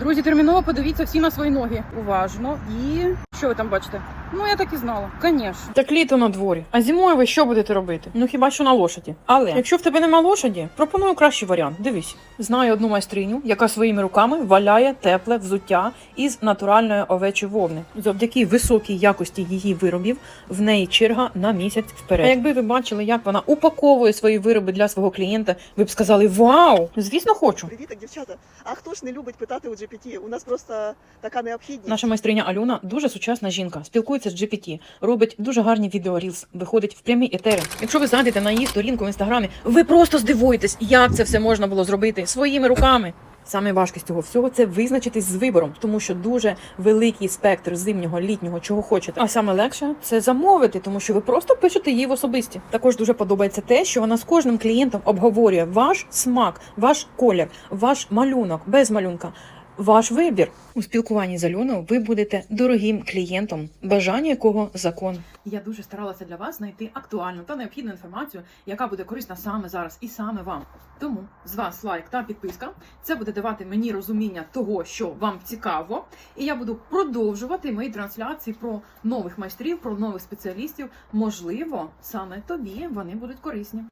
Друзі, терміново подивіться всі на свої ноги. Уважно. І що ви там бачите? Ну я так і знала. Звісно. Так літо на дворі. А зимою ви що будете робити? Ну хіба що на лошаді. Але якщо в тебе нема лошаді, пропоную кращий варіант. Дивись, знаю одну майстриню, яка своїми руками валяє тепле взуття із натуральної овечої вовни. Завдяки високій якості її виробів в неї черга на місяць вперед. А якби ви бачили, як вона упаковує свої вироби для свого клієнта, ви б сказали: Вау! Звісно, хочу. Привіток, дівчата. А хто ж не любить питати у GPT? У нас просто така необхідність. Наша майстриня Альона дуже сучасна жінка, спілкується з GPT, робить дуже гарні відео Reels, виходить в прямі етери. Якщо ви зайдете на її сторінку в інстаграмі, ви просто здивуєтесь, як це все можна було зробити своїми руками. Саме важке з цього всього це визначитись з вибором, тому що дуже великий спектр зимнього, літнього, чого хочете. А саме легше це замовити, тому що ви просто пишете її в особисті. Також дуже подобається те, що вона з кожним клієнтом обговорює ваш смак, ваш колір, ваш малюнок без малюнка. Ваш вибір у спілкуванні з Альоною ви будете дорогим клієнтом, бажання якого закон. Я дуже старалася для вас знайти актуальну та необхідну інформацію, яка буде корисна саме зараз і саме вам. Тому з вас лайк та підписка. Це буде давати мені розуміння того, що вам цікаво, і я буду продовжувати мої трансляції про нових майстрів, про нових спеціалістів. Можливо, саме тобі вони будуть корисні.